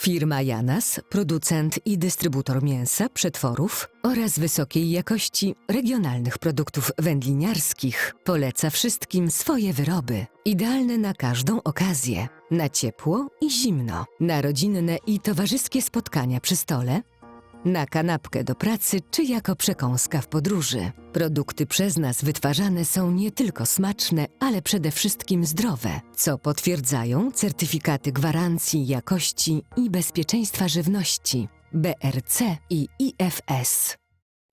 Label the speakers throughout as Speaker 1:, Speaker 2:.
Speaker 1: Firma Janas, producent i dystrybutor mięsa, przetworów oraz wysokiej jakości regionalnych produktów wędliniarskich, poleca wszystkim swoje wyroby. Idealne na każdą okazję. Na ciepło i zimno. Na rodzinne i towarzyskie spotkania przy stole. Na kanapkę do pracy czy jako przekąska w podróży. Produkty przez nas wytwarzane są nie tylko smaczne, ale przede wszystkim zdrowe, co potwierdzają certyfikaty gwarancji jakości i bezpieczeństwa żywności BRC i IFS.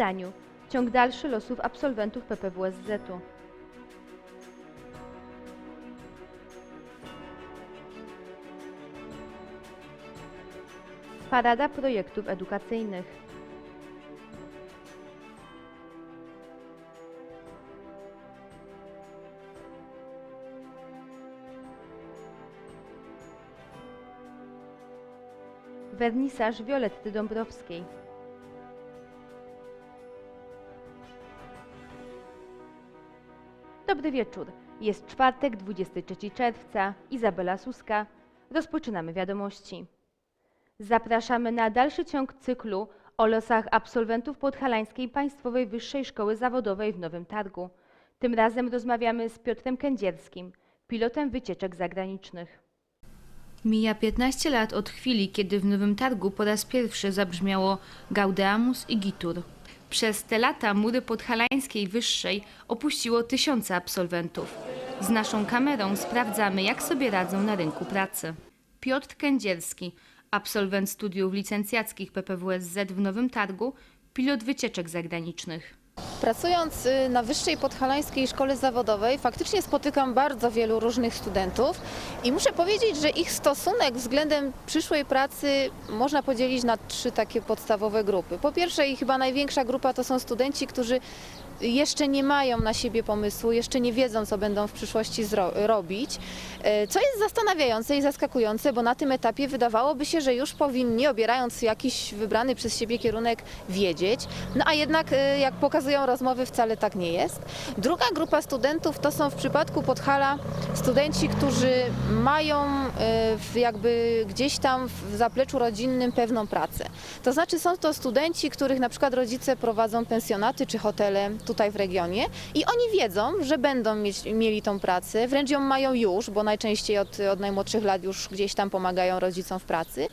Speaker 2: wydaniu ciąg dalszy losów absolwentów PPWSZ-u. Parada projektów edukacyjnych. Wernisaż Violetty Dąbrowskiej. Dobry wieczór. Jest czwartek, 23 czerwca. Izabela Suska. Rozpoczynamy wiadomości. Zapraszamy na dalszy ciąg cyklu o losach absolwentów Podhalańskiej Państwowej Wyższej Szkoły Zawodowej w Nowym Targu. Tym razem rozmawiamy z Piotrem Kędzierskim, pilotem wycieczek zagranicznych.
Speaker 3: Mija 15 lat od chwili, kiedy w Nowym Targu po raz pierwszy zabrzmiało Gaudeamus Igitur. Przez te lata mury podhalańskiej wyższej opuściło tysiące absolwentów. Z naszą kamerą sprawdzamy, jak sobie radzą na rynku pracy. Piotr Kędzierski, absolwent studiów licencjackich PPWSZ w Nowym Targu, pilot wycieczek zagranicznych.
Speaker 4: Pracując y, na Wyższej Podhalańskiej Szkole Zawodowej faktycznie spotykam bardzo wielu różnych studentów i muszę powiedzieć, że ich stosunek względem przyszłej pracy można podzielić na trzy takie podstawowe grupy. Po pierwsze i chyba największa grupa to są studenci, którzy jeszcze nie mają na siebie pomysłu, jeszcze nie wiedzą, co będą w przyszłości robić, E, co jest zastanawiające i zaskakujące, bo na tym etapie wydawałoby się, że już powinni, obierając jakiś wybrany przez siebie kierunek, wiedzieć, no a jednak, e, jak pokazują rozmowy, wcale tak nie jest. Druga grupa studentów to są w przypadku Podhala studenci, którzy mają e, jakby gdzieś tam w zapleczu rodzinnym pewną pracę. To znaczy są to studenci, których na przykład rodzice prowadzą pensjonaty czy hotele tutaj w regionie i oni wiedzą, że będą mieć, mieli tą pracę, wręcz ją mają już, bo najczęściej od, od najmłodszych lat już gdzieś tam pomagają rodzicom w pracy,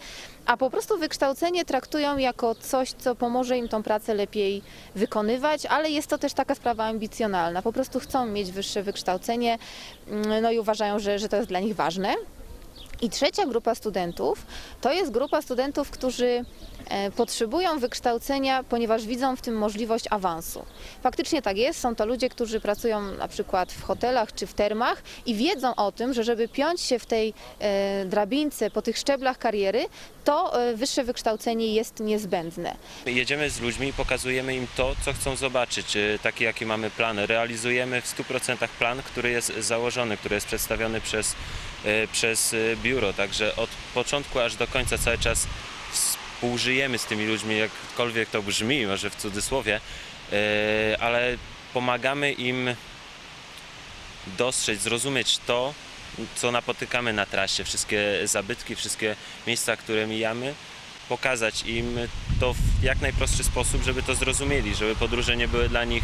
Speaker 4: a po prostu wykształcenie traktują jako coś, co pomoże im tą pracę lepiej wykonywać, ale jest to też taka sprawa ambicjonalna. Po prostu chcą mieć wyższe wykształcenie, mm, no i uważają, że, że to jest dla nich ważne. I trzecia grupa studentów to jest grupa studentów, którzy potrzebują wykształcenia, ponieważ widzą w tym możliwość awansu. Faktycznie tak jest, są to ludzie, którzy pracują na przykład w hotelach czy w termach i wiedzą o tym, że żeby piąć się w tej e, drabince po tych szczeblach kariery, to e, wyższe wykształcenie jest niezbędne.
Speaker 5: Jedziemy z ludźmi i pokazujemy im to, co chcą zobaczyć, taki jaki mamy plan. Realizujemy w 100% plan, który jest założony, który jest przedstawiony przez, przez biuro. Także od początku aż do końca cały czas współżyjemy z tymi ludźmi, jakkolwiek to brzmi, może w cudzysłowie, y, ale pomagamy im dostrzec, zrozumieć to, co napotykamy na trasie, wszystkie zabytki, wszystkie miejsca, które mijamy pokazać im to w jak najprostszy sposób, żeby to zrozumieli, żeby podróże nie były dla nich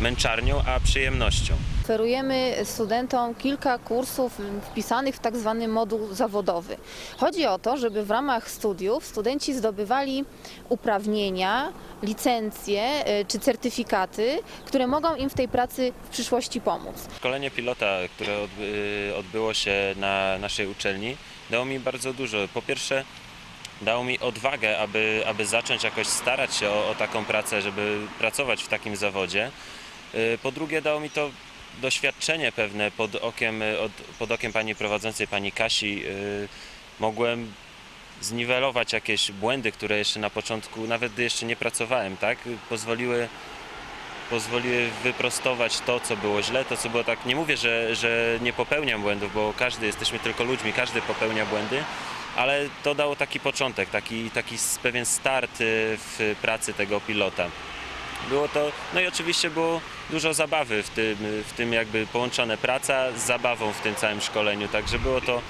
Speaker 5: męczarnią, a przyjemnością.
Speaker 4: Oferujemy studentom kilka kursów wpisanych w tak zwany moduł zawodowy. Chodzi o to, żeby w ramach studiów studenci zdobywali uprawnienia, licencje y, czy certyfikaty, które mogą im w tej pracy w przyszłości pomóc.
Speaker 5: Szkolenie pilota, które odby- odbyło się na naszej uczelni, dało mi bardzo dużo. Po pierwsze, dało mi odwagę, aby, aby zacząć jakoś starać się o, o taką pracę, żeby pracować w takim zawodzie. Y, Po drugie dało mi to doświadczenie pewne pod okiem, y, od, pod okiem pani prowadzącej, pani Kasi. y, Mogłem zniwelować jakieś błędy, które jeszcze na początku, nawet gdy jeszcze nie pracowałem, tak, pozwoliły, pozwoliły wyprostować to, co było źle, to, co było tak, nie mówię, że, że nie popełniam błędów, bo każdy, jesteśmy tylko ludźmi, każdy popełnia błędy, ale to dało taki początek, taki, taki pewien start y, w pracy tego pilota. Było to, no i oczywiście było dużo zabawy w tym, w tym jakby połączone praca z zabawą w tym całym szkoleniu, także było to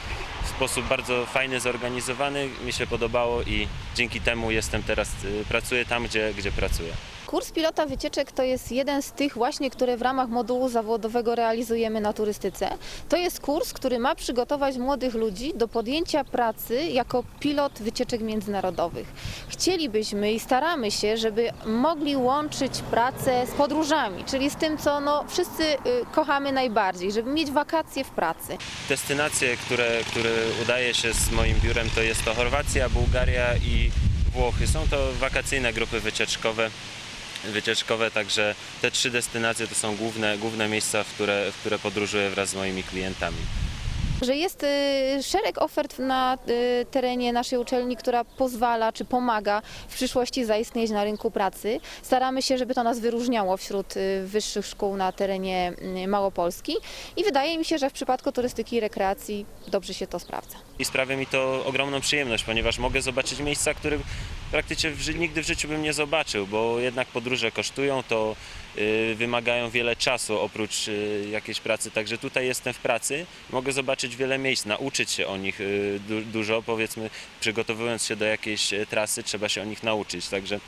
Speaker 5: w sposób bardzo fajny, zorganizowany, mi się podobało i dzięki temu jestem teraz, y, pracuję tam, gdzie, gdzie pracuję.
Speaker 4: Kurs pilota wycieczek to jest jeden z tych właśnie, które w ramach modułu zawodowego realizujemy na turystyce. To jest kurs, który ma przygotować młodych ludzi do podjęcia pracy jako pilot wycieczek międzynarodowych. Chcielibyśmy i staramy się, żeby mogli łączyć pracę z podróżami, czyli z tym, co no, wszyscy y, kochamy najbardziej, żeby mieć wakacje w pracy.
Speaker 5: Destynacje, które, które udaje się z moim biurem to jest to Chorwacja, Bułgaria i Włochy. Są to wakacyjne grupy wycieczkowe. Wycieczkowe, także te trzy destynacje to są główne, główne miejsca, w które, w które podróżuję wraz z moimi klientami.
Speaker 4: Że jest y, szereg ofert na y, terenie naszej uczelni, która pozwala czy pomaga w przyszłości zaistnieć na rynku pracy. Staramy się, żeby to nas wyróżniało wśród y, wyższych szkół na terenie Małopolski i wydaje mi się, że w przypadku turystyki i rekreacji dobrze się to sprawdza.
Speaker 5: I sprawia mi to ogromną przyjemność, ponieważ mogę zobaczyć miejsca, których praktycznie nigdy w życiu bym nie zobaczył, bo jednak podróże kosztują, to y, wymagają wiele czasu oprócz y, jakiejś pracy. Także tutaj jestem w pracy, mogę zobaczyć wiele miejsc, nauczyć się o nich y, du, dużo. Powiedzmy, przygotowując się do jakiejś e, trasy, trzeba się o nich nauczyć. Także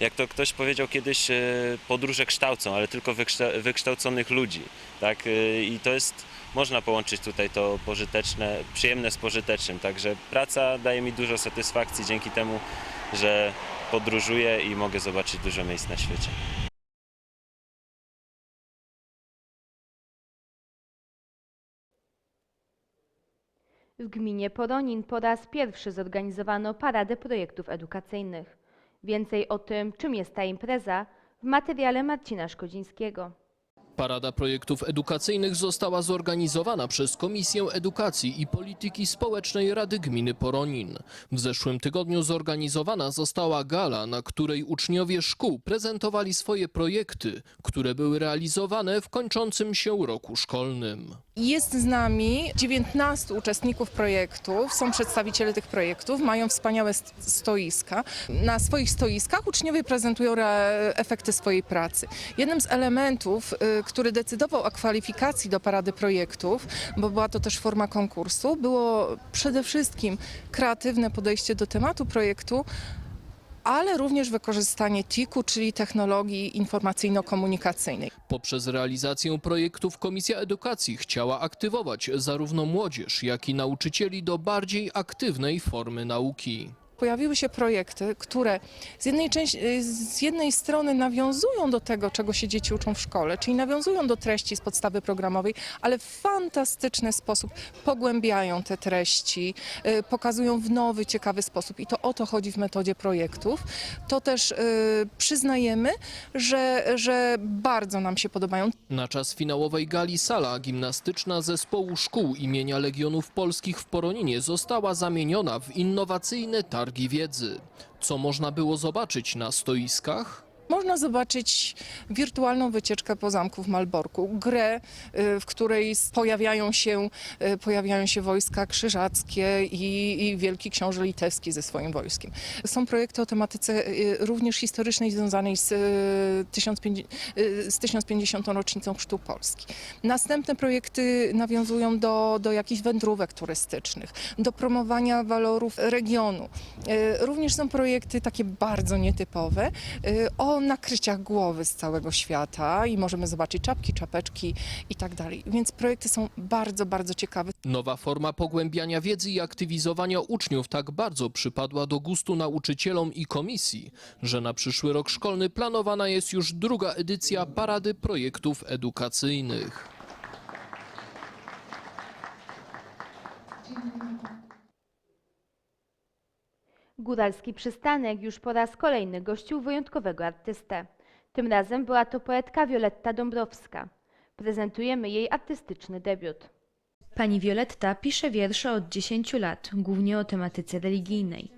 Speaker 5: jak to ktoś powiedział kiedyś, e, podróże kształcą, ale tylko wykształ- wykształconych ludzi. Tak? I to jest, można połączyć tutaj to pożyteczne, przyjemne z pożytecznym. Także praca daje mi dużo satysfakcji dzięki temu, że podróżuję i mogę zobaczyć dużo miejsc na świecie.
Speaker 2: W gminie Poronin po raz pierwszy zorganizowano paradę projektów edukacyjnych. Więcej o tym, czym jest ta impreza, w materiale Marcina Szkodzińskiego.
Speaker 6: Parada projektów edukacyjnych została zorganizowana przez Komisję Edukacji i Polityki Społecznej Rady Gminy Poronin. W zeszłym tygodniu zorganizowana została gala, na której uczniowie szkół prezentowali swoje projekty, które były realizowane w kończącym się roku szkolnym.
Speaker 7: Jest z nami 19 uczestników projektów, są przedstawiciele tych projektów, mają wspaniałe st- stoiska. Na swoich stoiskach uczniowie prezentują re- efekty swojej pracy. Jednym z elementów, y, który decydował o kwalifikacji do parady projektów, bo była to też forma konkursu, było przede wszystkim kreatywne podejście do tematu projektu, ale również wykorzystanie TIK-u, czyli technologii informacyjno-komunikacyjnej.
Speaker 6: Poprzez realizację projektów Komisja Edukacji chciała aktywować zarówno młodzież, jak i nauczycieli do bardziej aktywnej formy nauki.
Speaker 7: Pojawiły się projekty, które z jednej, części, z jednej strony nawiązują do tego, czego się dzieci uczą w szkole, czyli nawiązują do treści z podstawy programowej, ale w fantastyczny sposób pogłębiają te treści, y, pokazują w nowy, ciekawy sposób. I to o to chodzi w metodzie projektów. To też y, przyznajemy, że, że bardzo nam się podobają.
Speaker 6: Na czas finałowej gali sala gimnastyczna zespołu szkół imienia Legionów Polskich w Poroninie została zamieniona w innowacyjne wiedzy. Co można było zobaczyć na stoiskach?
Speaker 7: Można zobaczyć wirtualną wycieczkę po zamku w Malborku, grę, y, w której pojawiają się, y, pojawiają się wojska krzyżackie i, i Wielki Książę Litewski ze swoim wojskiem. Są projekty o tematyce y, również historycznej związanej z, y, 1050 y, z 1050. rocznicą Chrztu Polski. Następne projekty nawiązują do, do jakichś wędrówek turystycznych, do promowania walorów regionu. Również są projekty takie bardzo nietypowe y, o nakryciach głowy z całego świata i możemy zobaczyć czapki, czapeczki i tak dalej. Więc projekty są bardzo, bardzo ciekawe.
Speaker 6: Nowa forma pogłębiania wiedzy i aktywizowania uczniów tak bardzo przypadła do gustu nauczycielom i komisji, że na przyszły rok szkolny planowana jest już druga edycja Parady Projektów Edukacyjnych.
Speaker 2: Góralski przystanek już po raz kolejny gościł wyjątkowego artystę. Tym razem była to poetka Wioletta Dąbrowska. Prezentujemy jej artystyczny debiut.
Speaker 3: Pani Violetta pisze wiersze od 10 lat, głównie o tematyce religijnej.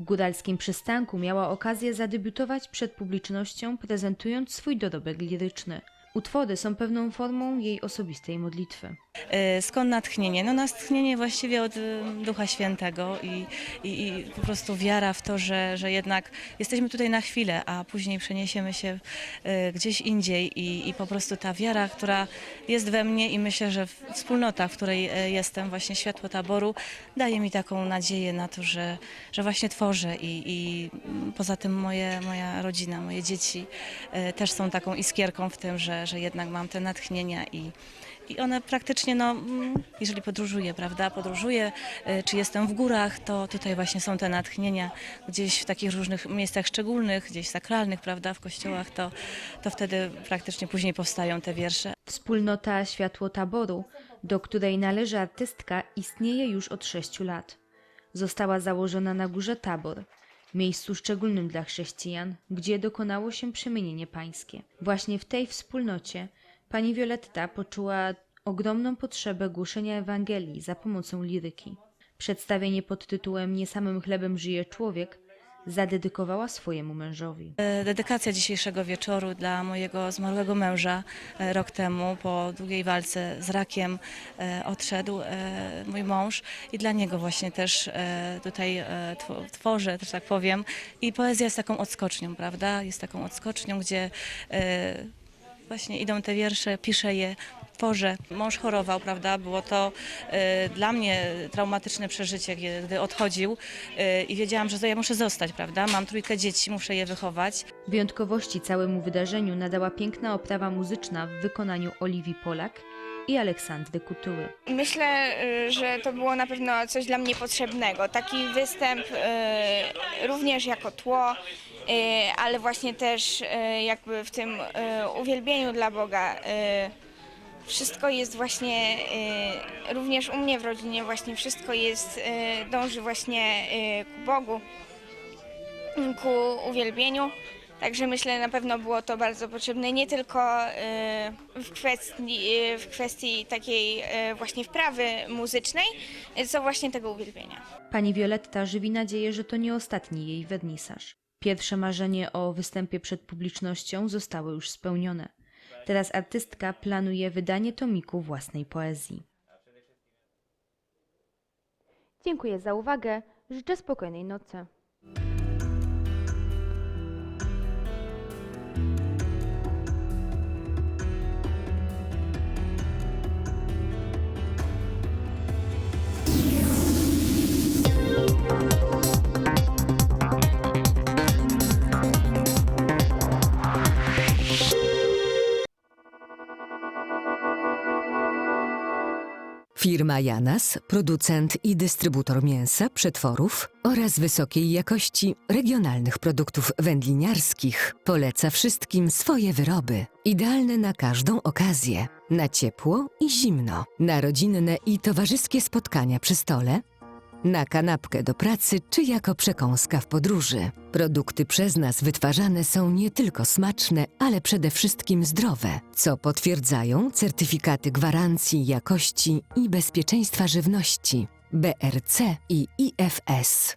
Speaker 3: W góralskim przystanku miała okazję zadebiutować przed publicznością, prezentując swój dorobek liryczny. Utwory są pewną formą jej osobistej modlitwy.
Speaker 8: E, Skąd natchnienie? No natchnienie właściwie od e, Ducha Świętego i, i, i po prostu wiara w to, że, że jednak jesteśmy tutaj na chwilę, a później przeniesiemy się e, gdzieś indziej i, i po prostu ta wiara, która jest we mnie i myślę, że wspólnota, w której e, jestem, właśnie światło taboru, daje mi taką nadzieję na to, że, że właśnie tworzę i, i mm, poza tym moje, moja rodzina, moje dzieci też są taką iskierką w tym, że, że jednak mam te natchnienia i i one praktycznie, no, mm, jeżeli podróżuję, prawda, podróżuję, y, czy jestem w górach, to tutaj właśnie są te natchnienia gdzieś w takich różnych miejscach szczególnych, gdzieś sakralnych, prawda, w kościołach, to, to wtedy praktycznie później powstają te wiersze.
Speaker 3: Wspólnota Światło Taboru, do której należy artystka, istnieje już od 6 lat. Została założona na górze Tabor, miejscu szczególnym dla chrześcijan, gdzie dokonało się przemienienie pańskie. Właśnie w tej wspólnocie pani Violetta poczuła ogromną potrzebę głoszenia Ewangelii za pomocą liryki. Przedstawienie pod tytułem Nie samym chlebem żyje człowiek zadedykowała swojemu mężowi.
Speaker 8: E, Dedykacja dzisiejszego wieczoru dla mojego zmarłego męża e, rok temu po długiej walce z rakiem e, odszedł mój mąż i dla niego właśnie też tutaj tw- tworzę, też tak powiem. I poezja jest taką odskocznią, prawda? Jest taką odskocznią, gdzie właśnie idą te wiersze, piszę je, tworzę. Mąż chorował, prawda? Było to e, dla mnie traumatyczne przeżycie, kiedy- gdy odchodził e, i wiedziałam, że ja muszę zostać, prawda? Mam trójkę dzieci, muszę je wychować.
Speaker 3: Wyjątkowości całemu wydarzeniu nadała piękna oprawa muzyczna w wykonaniu Oliwii Polak i Aleksandry Kutyły.
Speaker 9: Myślę, y, że to było na pewno coś dla mnie potrzebnego. Taki występ y, również jako tło, y, ale właśnie też y, jakby w tym y, uwielbieniu dla Boga. Wszystko jest właśnie, również u mnie w rodzinie właśnie wszystko jest, dąży właśnie ku Bogu, ku uwielbieniu. Także myślę, na pewno było to bardzo potrzebne nie tylko w kwestii, w kwestii takiej właśnie wprawy muzycznej, co właśnie tego uwielbienia.
Speaker 3: Pani Violetta żywi nadzieję, że to nie ostatni jej wernisaż. Pierwsze marzenie o występie przed publicznością zostało już spełnione. Teraz artystka planuje wydanie tomiku własnej poezji.
Speaker 2: Dziękuję za uwagę. Życzę spokojnej nocy.
Speaker 1: Firma Janas, producent i dystrybutor mięsa, przetworów oraz wysokiej jakości regionalnych produktów wędliniarskich, poleca wszystkim swoje wyroby. Idealne na każdą okazję. Na ciepło i zimno. Na rodzinne i towarzyskie spotkania przy stole. Na kanapkę do pracy czy jako przekąska w podróży. Produkty przez nas wytwarzane są nie tylko smaczne, ale przede wszystkim zdrowe, co potwierdzają certyfikaty gwarancji jakości i bezpieczeństwa żywności BRC i IFS.